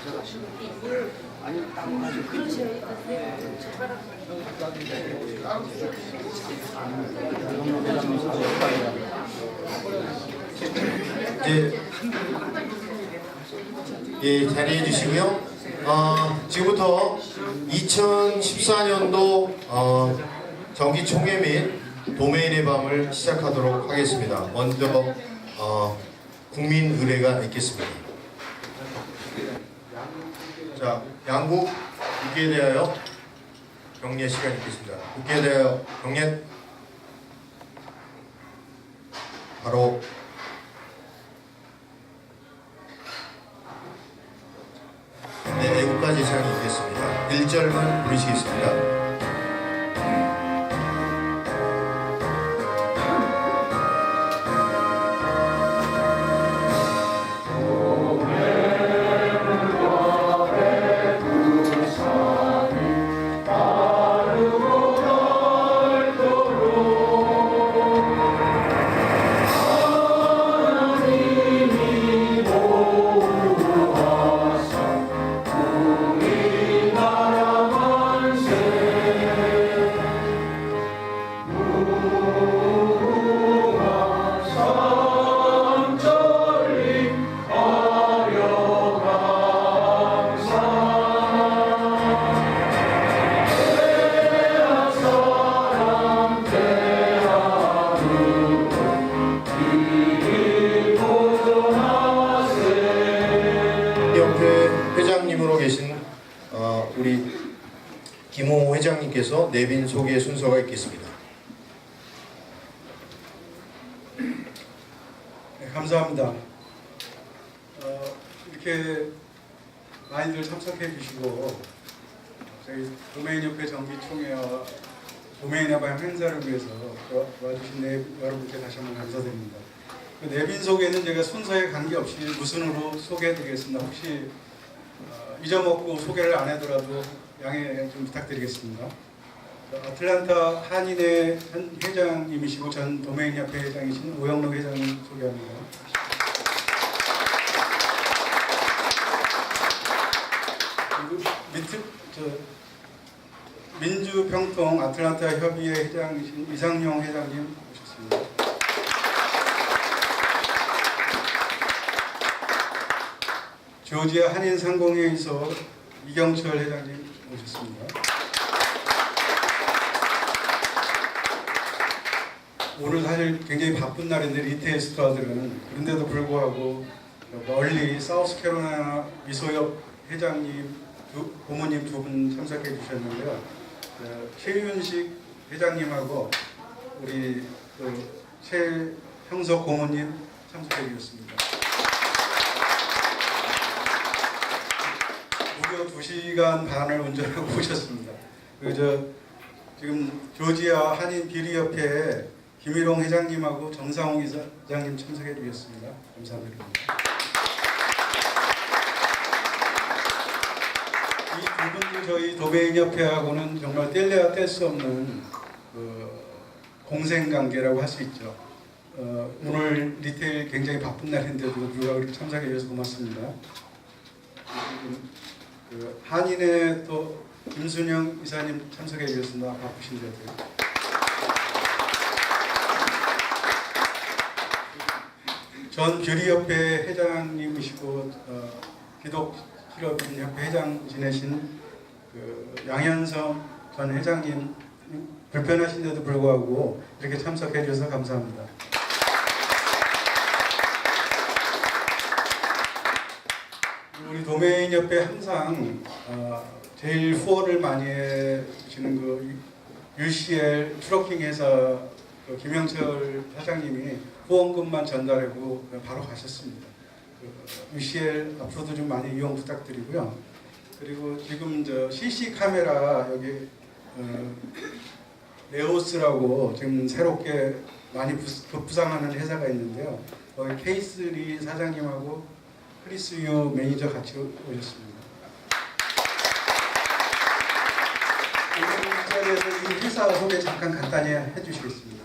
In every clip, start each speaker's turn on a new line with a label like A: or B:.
A: 그러시는 분들 아니 땅 맞이 그러시는 분들 젓가락 예, 예, 자리해 주시고요. 어, 지금부터 2014년도 어, 정기총회 및 도메인의 밤을 시작하도록 하겠습니다. 먼저 어, 국민 의례가 있겠습니다. 자, 양국 국기에 대하여 경례 시간 있겠습니다. 국기에 대하여 경례 바로 애국가 제창이 있겠습니다. 1절만 부르시겠습니다. 어,
B: 이렇게 많이들 참석해 주시고 저희 도메인협회 정기총회와 도메인협회 행사를 위해서 와- 와주신 네, 여러분께 다시 한번 감사드립니다. 그 내빈 소개는 제가 순서에 관계없이 무슨으로 소개해드리겠습니다. 혹시 어, 잊어먹고 소개를 안 하더라도 양해 좀 부탁드리겠습니다. 저 아틀란타 한인회 한 회장님이시고 전 도메인협회 회장이신 오영록 회장님 소개합니다. 그리고 밑에 저 민주평통 아틀란타 협의회 회장이신 이상용 회장님 오셨습니다. 조지아 한인 상공회에서 이경철 회장님 오셨습니다. 오늘 사실 굉장히 바쁜 날인데 리테일 스토어들은 그런데도 불구하고 멀리 사우스캐로라이나 미소협 회장님, 두, 고모님 두 분 참석해 주셨는데요. 어, 최윤식 회장님하고 우리 그 최형석 고모님 참석해 주셨습니다. 무려 2시간 반을 운전하고 오셨습니다. 그저 지금 조지아 한인 비리협회에 김일홍 회장님하고 정상홍 이사장님 참석해 주셨습니다. 감사드립니다. 이 두 분이 저희 도메인협회하고는 정말 뗄래야 뗄 수 없는 그 공생관계라고 할 수 있죠. 어, 오늘 리테일 굉장히 바쁜 날인데도 불구하고 참석해 주셔서 고맙습니다. 그 한인회 또 김순영 이사님 참석해 주셨습니다. 바쁘신데도. 전 교리협회 회장님이시고 어, 기독 실업인협회 회장 지내신 그 양현성 전 회장님 불편하신데도 불구하고 이렇게 참석해 주셔서 감사합니다. 우리 도메인 협회 항상 어, 제일 후원을 많이 해주시는 그 UCL 트러킹 회사 그 김영철 사장님이 후원금만 전달하고 바로 가셨습니다. 그 UCL 앞으로도 좀 많이 이용 부탁드리고요. 그리고 지금 저 CC 카메라 여기 어, 네오스라고 지금 새롭게 많이 부- 급부상하는 회사가 있는데요. 거기 케이스리 사장님하고 크리스 유 매니저 같이 오셨습니다. 이 자리에서 이 회사 소개 잠깐 간단히 해주시겠습니다.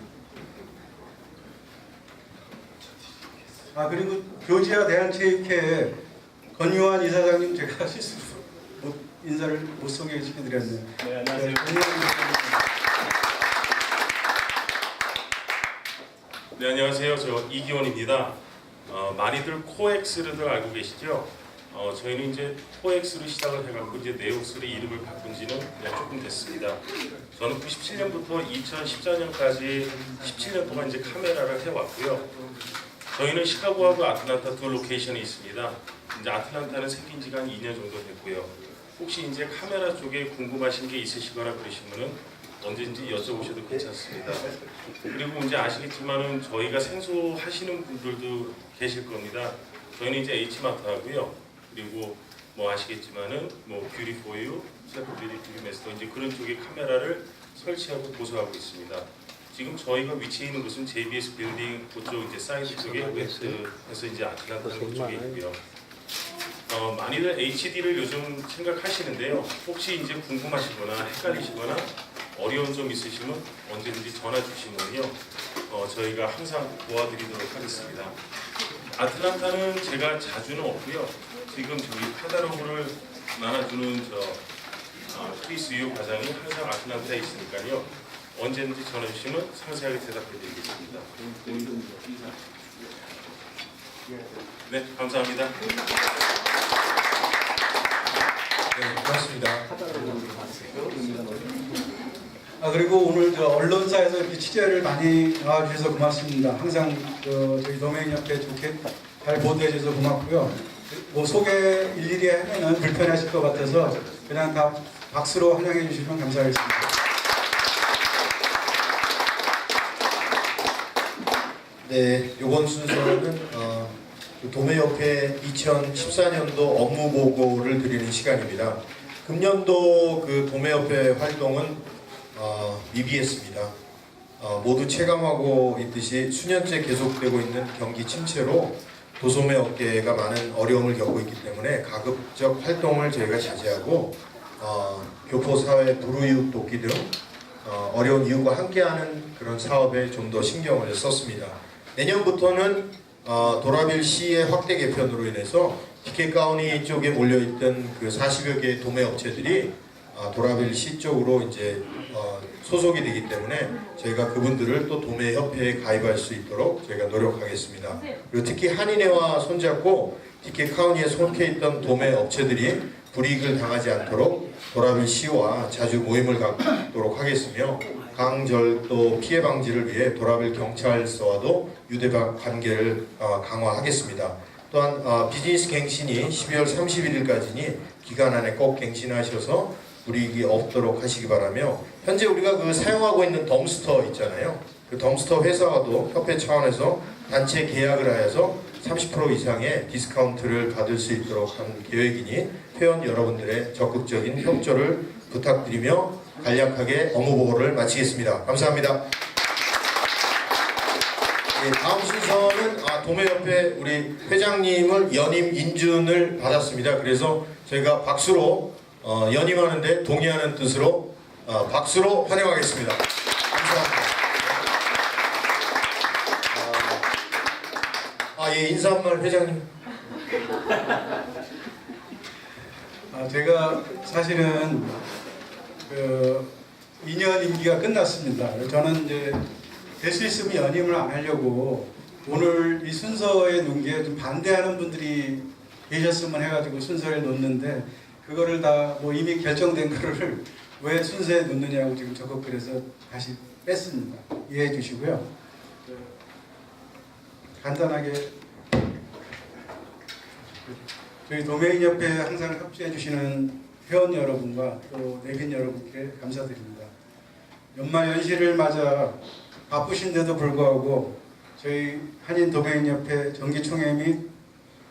B: 아 그리고 교지와 대한체육회 권유환 이사장님 제가 실수로 못, 인사를 못 소개시켜 드렸네요.
C: 네, 안녕하세요.
B: 네.
C: 네, 안녕하세요. 저 이기원입니다. 어, 많이들 코엑스를 알고 계시죠? 어, 저희는 이제 코엑스로 시작을 해갖고 이제 네오스로 이름을 바꾼 지는 네, 조금 됐습니다. 저는 97년부터 2014년까지 17년 동안 이제 카메라를 해왔고요. 저희는 시카고하고 아틀란타 두 로케이션이 있습니다. 이제 아틀란타는 생긴 지가 한 2년 정도 됐고요. 혹시 이제 카메라 쪽에 궁금하신 게 있으시거나 그러시면은 언제든지 여쭤보셔도 괜찮습니다. 그리고 이제 아시겠지만은 저희가 생소 하시는 분들도 계실 겁니다. 저희는 이제 H마트 하고요. 그리고 뭐 아시겠지만은 뭐 뷰티포유, 셀프뷰티 뷰티 메스터 이제 그런 쪽에 카메라를 설치하고 보수하고 있습니다. 지금 저희가 위치해 있는 곳은 JBS 빌딩 그쪽 이제 사이드 쪽에 웨스트에서 이제 아틀란타 쪽에 있고요. 어, 많이들 HD를 요즘 생각하시는데요. 혹시 이제 궁금하시거나 헷갈리시거나 어려운 점 있으시면 언제든지 전화 주시면요. 어, 저희가 항상 도와드리도록 하겠습니다. 아틀란타는 제가 자주는 없고요. 지금 저희 카다로그를 나눠주는 저 어, 크리스 유 과장이 항상 아틀란타에 있으니까요. 언제든지 전화 주시면 상세하게 대답해드리겠습니다. 네, 감사합니다.
A: 네, 고맙습니다.
B: 아 그리고 오늘 저 언론사에서 이렇게 취재를 많이 나와주셔서 고맙습니다. 항상 그 저희 도매인협회 좋게 잘 보도해 주셔서 고맙고요. 뭐 소개 일일이 하면은 불편하실 것 같아서 그냥 다 박수로 환영해 주시면 감사하겠습니다.
A: 네, 이번 순서는 도매협회 2014년도 업무 보고를 드리는 시간입니다. 금년도 그 도매협회 활동은 어, 미비했습니다. 어, 모두 체감하고 있듯이 수년째 계속되고 있는 경기 침체로 도소매 업계가 많은 어려움을 겪고 있기 때문에 가급적 활동을 저희가 자제하고 어, 교포 사회 불우이웃 돕기 등 어, 어려운 이웃과 함께하는 그런 사업에 좀 더 신경을 썼습니다. 내년부터는 어, 도라빌 시의 확대 개편으로 인해서 티켓 가우니 쪽에 몰려있던 그 40여 개의 도매 업체들이 어, 도라빌 시 쪽으로 이제 어, 소속이 되기 때문에 저희가 그분들을 또 도매 협회에 가입할 수 있도록 저희가 노력하겠습니다. 그리고 특히 한인회와 손잡고 티켓 카우니에 속해 있던 도매 업체들이 불이익을 당하지 않도록 도라빌 시와 자주 모임을 갖도록 하겠으며 강절도 피해 방지를 위해 도라빌 경찰서와도 유대박 관계를 어, 강화하겠습니다. 또한 어, 비즈니스 갱신이 12월 31일까지니 기간 안에 꼭 갱신하셔서 불이익이 없도록 하시기 바라며 현재 우리가 그 사용하고 있는 덤스터 있잖아요. 그 덤스터 회사와도 협회 차원에서 단체 계약을 하여서 30% 이상의 디스카운트를 받을 수 있도록 한 계획이니 회원 여러분들의 적극적인 협조를 부탁드리며 간략하게 업무 보고를 마치겠습니다. 감사합니다. 예, 다음 순서는 아, 도매협회 우리 회장님을 연임 인준을 받았습니다. 그래서 저희가 박수로 어, 연임하는데 동의하는 뜻으로 어, 박수로 환영하겠습니다. 감사합니다. 아, 아, 예, 인사 한말 회장님.
B: 아, 제가 사실은 그 2년 임기가 끝났습니다. 저는 이제 될 수 있으면 연임을 안 하려고 오늘 이 순서에 놓은 게 좀 반대하는 분들이 계셨으면 해가지고 순서에 놓는데 그거를 다 뭐 이미 결정된 거를 왜 순서에 놓느냐고 지금 적극 그래서 다시 뺐습니다. 이해해 주시고요. 그 간단하게 저희 도메인 협회 항상 협조해 주시는 회원 여러분과 또 내빈 여러분께 감사드립니다. 연말 연시를 맞아 바쁘신데도 불구하고 저희 한인 도메인 협회 정기총회 및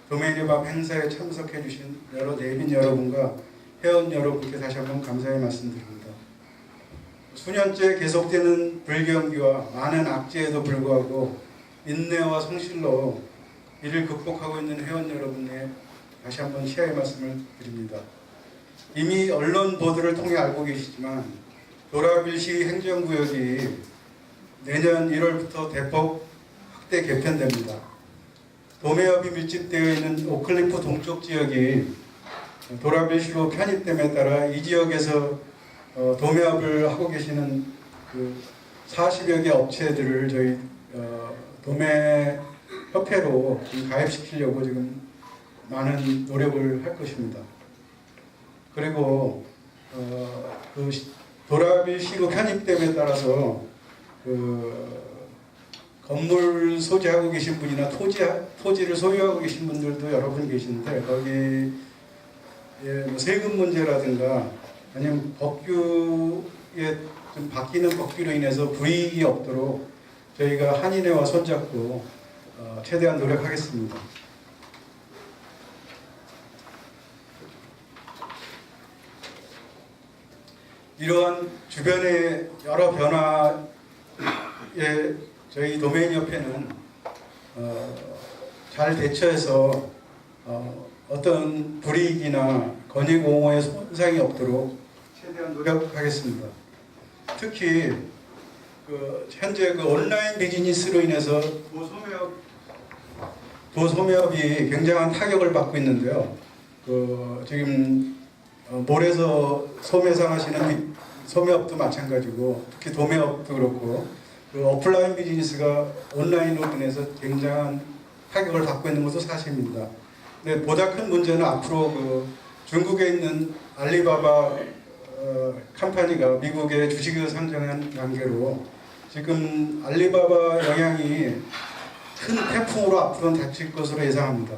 B: 도메인의 밤 행사에 참석해 주신 여러 내빈 여러분과 회원 여러분께 다시 한번 감사의 말씀드립니다. 수년째 계속되는 불경기와 많은 악재에도 불구하고 인내와 성실로 이를 극복하고 있는 회원 여러분에 다시 한번 시야의 말씀을 드립니다. 이미 언론 보도를 통해 알고 계시지만 도라빌시 행정구역이 내년 1월부터 대폭 확대 개편됩니다. 도매업이 밀집되어 있는 오클리프 동쪽 지역이 도라빌시로 편입됨에 따라 이 지역에서 어, 도매업을 하고 계시는 그 40여 개 업체들을 저희 어, 도매 협회로 가입시키려고 지금 많은 노력을 할 것입니다. 그리고 어, 그 시- 도라빌시로 편입됨에 따라서 그 건물 소지하고 계신 분이나 토지 토지를 소유하고 계신 분들도 여러 분 계신데 거기 예, 뭐 세금 문제라든가 아니면 법규에 좀 바뀌는 법규로 인해서 불이익이 없도록 저희가 한인회와 손잡고 어, 최대한 노력하겠습니다. 이러한 주변의 여러 변화에 저희 도메인 협회는 어, 잘 대처해서 어, 어떤 불이익이나 옹호에 손상이 없도록 최대한 노력하겠습니다. 특히 그 현재 그 온라인 비즈니스로 인해서 도소매업 도소매업이 굉장한 타격을 받고 있는데요. 그 지금 어, 몰에서 소매상 하시는 비- 소매업도 마찬가지고 특히 도매업도 그렇고 그 오프라인 비즈니스가 온라인으로 인해서 굉장한 타격을 받고 있는 것도 사실입니다. 근데 보다 큰 문제는 앞으로 그 중국에 있는 알리바바 어, 컴퍼니가 미국에 주식을 상장한 관계로 지금 알리바바 영향이 큰 태풍으로 앞으로는 닥칠 것으로 예상합니다.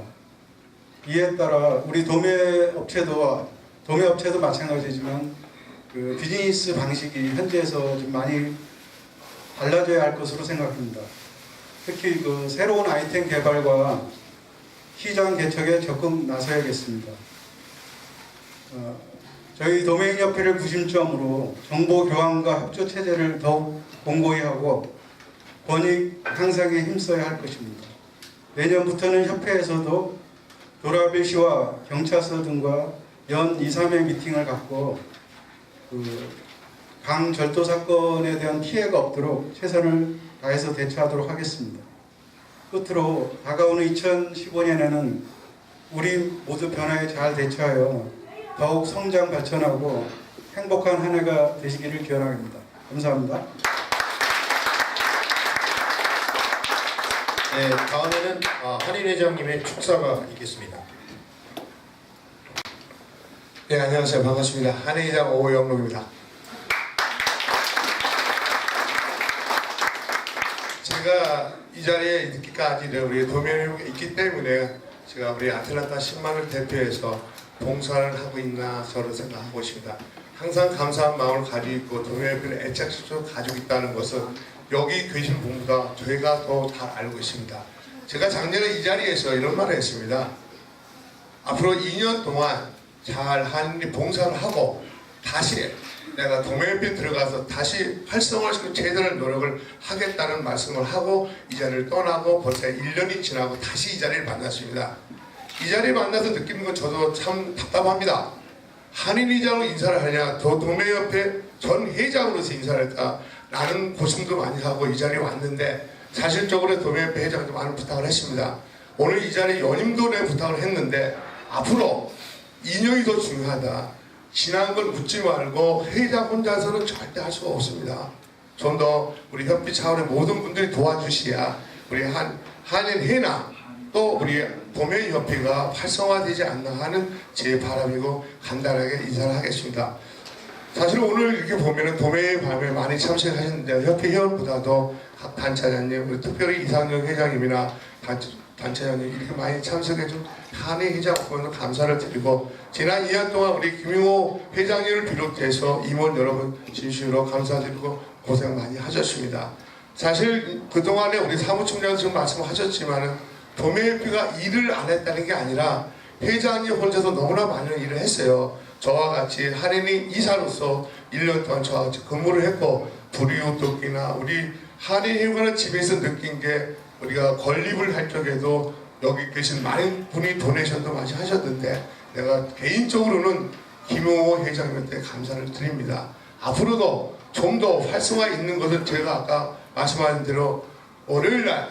B: 이에 따라 우리 도매 업체도 도매 업체도 마찬가지지만 그 비즈니스 방식이 현지에서 좀 많이 달라져야 할 것으로 생각합니다. 특히 그 새로운 아이템 개발과 시장 개척에 적극 나서야겠습니다. 어, 저희 도메인 협회를 구심점으로 정보 교환과 협조 체제를 더욱 공고히 하고 권익 향상에 힘써야 할 것입니다. 내년부터는 협회에서도 도라빌시와 경찰서 등과 연 2, 3회 미팅을 갖고 그 강 절도 사건에 대한 피해가 없도록 최선을 다해서 대처하도록 하겠습니다. 끝으로 다가오는 2015년에는 우리 모두 변화에 잘 대처하여 더욱 성장 발전하고 행복한 한 해가 되시기를 기원합니다. 감사합니다.
A: 네, 다음에는 아, 한인 회장님의 축사가 있겠습니다.
D: 네, 안녕하세요. 반갑습니다. 한의장 오영록입니다. 제가 이 자리에 있기까지 우리 도면이 있기 때문에 제가 우리 아틀란타 10만을 대표해서 봉사를 하고 있나 저는 생각하고 있습니다. 항상 감사한 마음을 가지고 있고 도면협회를 애착적으로 가지고 있다는 것은 여기 계신 분보다 저희가 더 잘 알고 있습니다. 제가 작년에 이 자리에서 이런 말을 했습니다. 앞으로 2년 동안 잘 하는 봉사를 하고 다시 내가 도매협회 들어가서 다시 활성화 시키고 제대로 노력을 하겠다는 말씀을 하고 이 자리를 떠나고 벌써 1년이 지나고 다시 이 자리를 만났습니다. 이 자리에 만나서 느끼는 건 저도 참 답답합니다. 한인회장으로 인사를 하냐, 더 도매협회 전 회장으로서 인사를 할까, 라는 고심도 많이 하고 이 자리에 왔는데, 사실적으로 도매협회 회장도 많은 부탁을 했습니다. 오늘 이 자리에 연임도 내 부탁을 했는데, 앞으로 인연이 더 중요하다. 지난 걸 묻지 말고 회장 혼자서는 절대 할 수가 없습니다. 좀 더 우리 협회 차원의 모든 분들이 도와주셔야 우리 한 한인 회나 또 우리 도매협회가 활성화되지 않나 하는 제 바람이고 간단하게 인사를 하겠습니다. 사실 오늘 이렇게 보면은 도매의 밤에 많이 참석하셨는데 협회 회원보다도 각 단차장님, 특별히 이상영 회장님이나 단, 단차장님 이렇게 많이 참석해준 한해 회장 보면 감사를 드리고 지난 2년 동안 우리 김용호 회장님을 비롯해서 임원 여러분 진심으로 감사드리고 고생 많이 하셨습니다. 사실 그동안에 우리 사무총장 지금 말씀하셨지만은 도매협회가 일을 안 했다는 게 아니라 회장님 혼자서 너무나 많은 일을 했어요. 저와 같이 한인이 이사로서 1년 동안 저와 같이 근무를 했고 불이웃 돕기나 우리 한인회관의 집에서 느낀 게 우리가 건립을 할 적에도 여기 계신 많은 분이 도네이션도 많이 하셨는데 내가 개인적으로는 김용호 회장님한테 감사를 드립니다. 앞으로도 좀 더 활성화 있는 것은 제가 아까 말씀하신 대로 월요일 날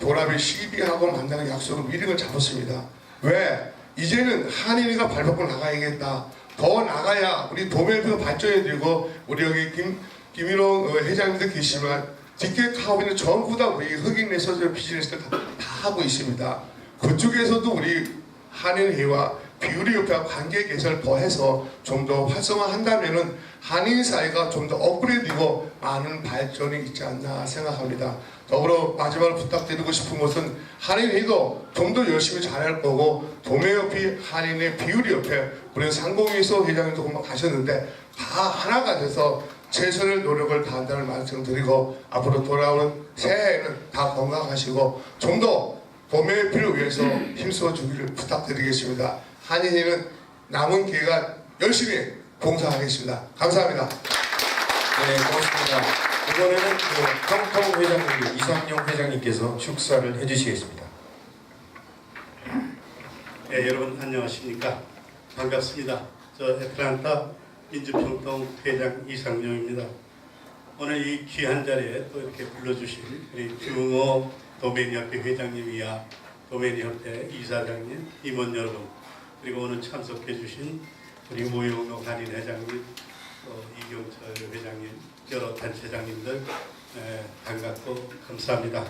D: 도라비 시비하고 만나는 약속을 미리를 잡았습니다. 왜? 이제는 한인이가 발벗고 나가야겠다. 더 나가야 우리 도매도 발전이 되고 우리 여기 김 김일홍 어, 회장님도 계시지만 뒷계 카우비는 전부 다 우리 흑인 레서저 비즈니스를 다, 다 하고 있습니다. 그쪽에서도 우리 한인회와 비우리 협회와 관계 개선을 더해서 좀 더 활성화한다면은 한인 사회가 좀 더 업그레이드되고 많은 발전이 있지 않나 생각합니다. 더불어 마지막으로 부탁드리고 싶은 것은 한인회도 좀 더 열심히 잘할 거고 도매협회, 한인회, 비우리 협회 우리 상공회소 회장님도 가셨는데 다 하나가 돼서 최선의 노력을 다한다는 말씀드리고 앞으로 돌아오는 새해에는 다 건강하시고 좀더 도매협회를 위해서 힘써 주기를 부탁드리겠습니다. 한인회는 남은 기회가 열심히 봉사하겠습니다. 감사합니다.
A: 네, 고맙습니다. 이번에는 그 평통 회장님, 이상용 회장님께서 축사를 해주시겠습니다.
E: 네, 여러분 안녕하십니까? 반갑습니다. 저 애틀란타 민주평통 회장 이상용입니다. 오늘 이 귀한 자리에 또 이렇게 불러주신 우리 규모 도매니협회 회장님이야 도매니협회 이사장님, 임원 여러분 그리고 오늘 참석해 주신 우리 모용록 한인 회장님, 또 이경철 회장님, 여러 단체장님들 에, 반갑고 감사합니다.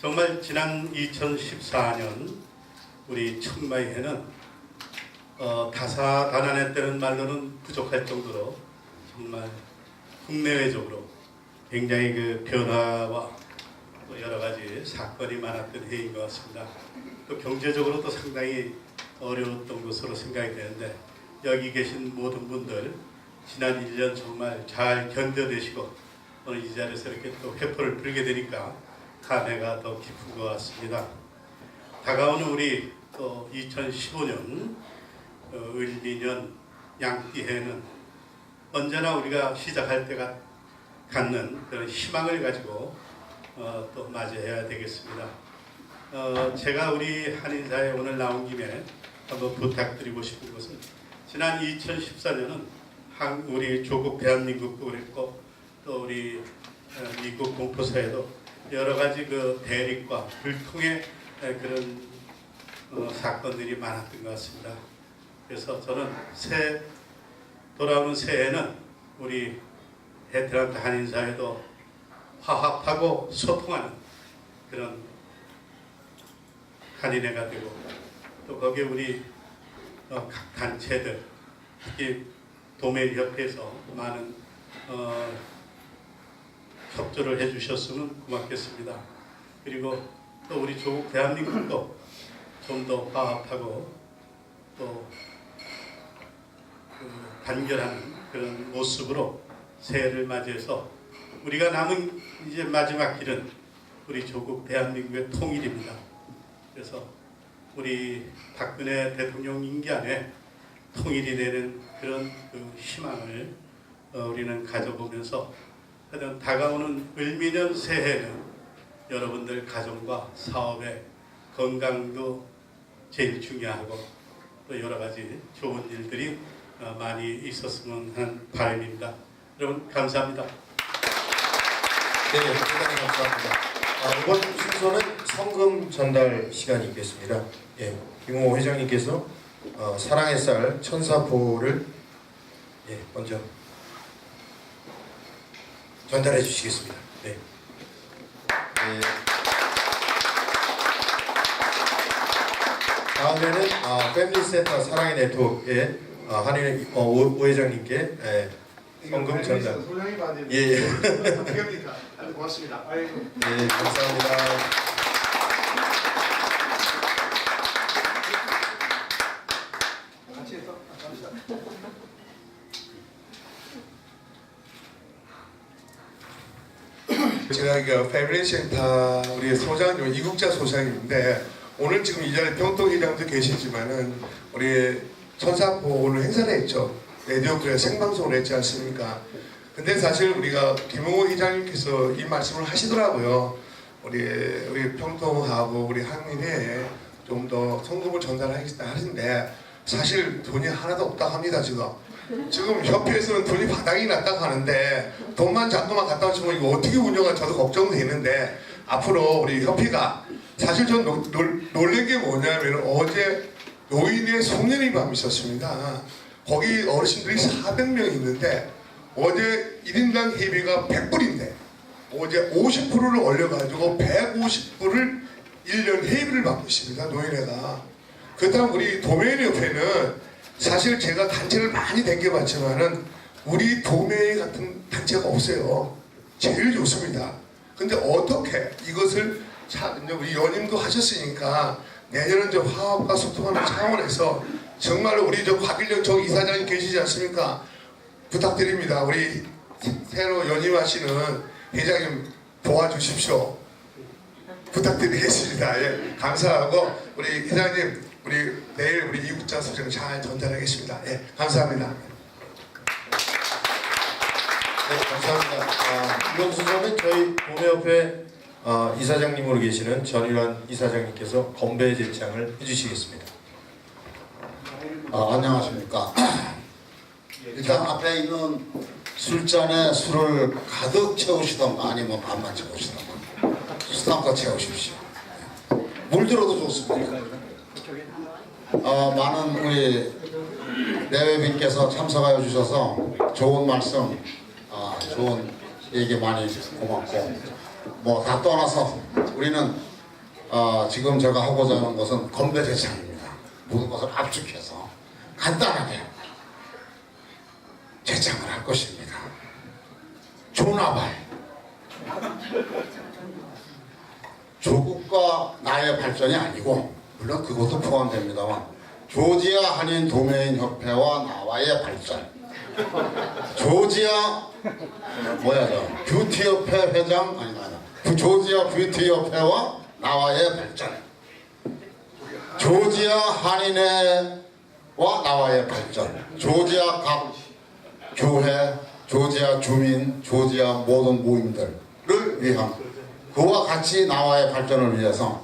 E: 정말 지난 2014년 우리 청마이회는 어, 다사다난했다는 말로는 부족할 정도로 정말 국내외적으로 굉장히 그 변화와 또 여러 가지 사건이 많았던 해인 것 같습니다. 또 경제적으로도 상당히 어려웠던 것으로 생각이 되는데 여기 계신 모든 분들 지난 1년 정말 잘 견뎌내시고 오늘 이 자리에서 이렇게 또 회포를 불게 되니까 감회가 더 깊은 것 같습니다. 다가오는 우리 또 2015년 어, 을미년 양띠해는 언제나 우리가 시작할 때가 갖는 그런 희망을 가지고 어, 또 맞이해야 되겠습니다. 어, 제가 우리 한인사에 오늘 나온 김에 한번 부탁드리고 싶은 것은 지난 2014년은 한 우리 조국 대한민국도 그랬고 또 우리 어, 미국 공포사에도 여러 가지 그 대립과 불통의 에, 그런 어, 사건들이 많았던 것 같습니다. 그래서 저는 새 돌아오는 새해는 우리 베테랑 한인사회도 화합하고 소통하는 그런 한인회가 되고 또 거기에 우리 어, 각 단체들 특히 도매협회에서 많은 어, 협조를 해주셨으면 고맙겠습니다. 그리고 또 우리 조국 대한민국도 좀 더 화합하고 또 그 단결하는 그런 모습으로 새해를 맞이해서 우리가 남은 이제 마지막 길은 우리 조국 대한민국의 통일입니다. 그래서 우리 박근혜 대통령 임기 안에 통일이 되는 그런 그 희망을 어, 우리는 가져보면서 하여튼 다가오는 을미년 새해는 여러분들 가정과 사업의 건강도 제일 중요하고 또 여러 가지 좋은 일들이 어, 많이 있었으면 하는 바람입니다. 여러분 감사합니다.
A: 네, 대단히 감사합니다. 아, 이번 순서는 성금 전달 시간이 있겠습니다. 예, 김호 회장님께서 어, 사랑의 쌀 천사포를 예, 먼저 전달해 주시겠습니다. 네. 네. 다음에는 아, 패밀리센터 사랑의 네트워크의 아, 한일 어, 오, 오 회장님께 예, 성금 전달.
D: 소장이 받은
A: 예, 예.
D: 어떻게합니까? 고맙습니다. 아이고.
A: 네, 감사합니다.
D: 같이 했어? 감사합니다. 제가 그 패밀리 센터 우리 소장님 이국자 소장님인데 오늘 지금 이 자리에 평통회장도 계시지만은 우리 오늘 행사를 했죠. 그래 생방송을 했지 않습니까? 근데 사실 우리가 김홍호 회장님께서 이 말씀을 하시더라고요. 우리 우리 평통하고 우리 한민에 좀 더 성금을 전달하겠다 하는데 사실 돈이 하나도 없다 합니다 지금. 지금 협회에서는 돈이 바닥이 났다 하는데 돈만 자꾸만 갖다 주면 이거 어떻게 운영할 저도 걱정되는데 앞으로 우리 협회가 사실 놀, 놀란 게 뭐냐면 어제 노인의 송년회 밤이 있었습니다. 거기 어르신들이 400명 있는데 어제 1인당 회비가 100불인데 어제 50%를 올려가지고 150불을 1년 회비를 받고 있습니다. 노인회가. 그렇다면 우리 도매인협회는 사실 제가 단체를 많이 댕겨봤지만은 우리 도매인 같은 단체가 없어요. 제일 좋습니다. 근데 어떻게 이것을 차, 이제 우리 연임도 하셨으니까 내년은 좀 화합과 소통하는 차원에서 정말 우리 저 곽일령 저 이사장님 계시지 않습니까? 부탁드립니다. 우리 새로 연임하시는 회장님 도와주십시오. 부탁드리겠습니다. 예, 감사하고 우리 회장님 우리 내일 우리 이국자 소장 잘 전달하겠습니다. 예, 감사합니다.
A: 네, 감사합니다. 아, 이번 순서는 저희 도매협회 아, 이사장님으로 계시는 전일환 이사장님께서 건배 제창을 해주시겠습니다.
F: 아, 안녕하십니까. 일단 앞에 있는 술잔에 술을 가득 채우시던가 아니면 반만 채우시던가 수담껏 채우십시오. 물 들어도 좋습니다. 어, 많은 우리 내외빈께서 참석하여 주셔서 좋은 말씀, 아, 좋은 얘기 많이 고맙고 뭐 다 떠나서 우리는 어, 지금 제가 하고자 하는 것은 건배 대창입니다. 모든 것을 압축해서 간단하게 제창을 할 것입니다. 조나발 조국과 나의 발전이 아니고 물론 그것도 포함됩니다만 조지아 한인 도매인 협회와 나와의 발전 조지아 뭐야 저 뷰티 협회 회장 아니 아니 그 조지아 뷰티 협회와 나와의 발전 조지아 한인회와 나와의 발전 조지아 각 교회 조지아 주민 조지아 모든 모임들을 위한 그와 같이 나와의 발전을 위해서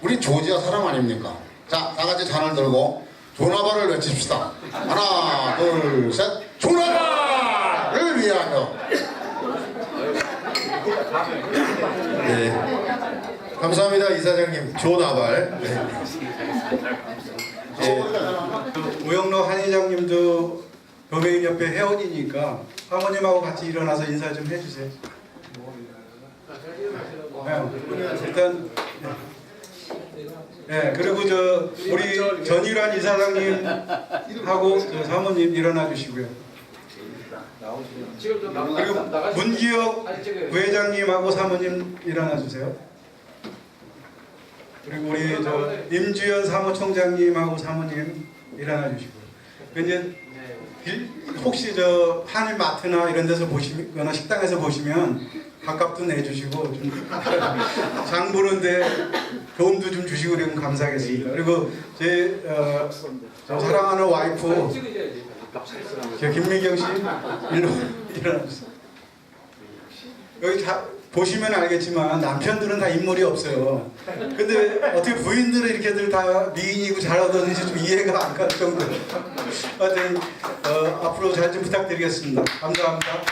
F: 우리 조지아 사람 아닙니까? 자, 다 같이 잔을 들고 조나발을 외칩시다. 하나, 둘, 셋. 조나발을 위하여.
A: 네, 감사합니다 이사장님. 조나발. 네. 네,
B: 우영로 한 회장님도 도매인협회 회원이니까 사모님하고 같이 일어나서 인사 좀 해주세요. 네, 일단 네, 그리고 저 우리 전일환 이사장님하고 저 사모님 일어나 주시고요. 그리고 문기혁 부회장님하고 사모님 일어나 주세요. 그리고 우리 저 임주연 사무총장님하고 사모님 일어나 주시고요. 이제 길- 혹시 저 한일 마트나 이런 데서 보시거나 식당에서 보시면 밥값도 내주시고 좀 장 보는데 도움도 좀 주시고 그러면 감사하겠습니다. 그리고 제 어, 저 사랑하는 와이프 저 김미경 씨 일로 일어나주세요. 여기 다 보시면 알겠지만 남편들은 다 인물이 없어요. 근데 어떻게 부인들은 이렇게들 다 미인이고 잘하던지 좀 이해가 안 갈 정도로. 하여튼 어, 앞으로 잘 좀 부탁드리겠습니다. 감사합니다.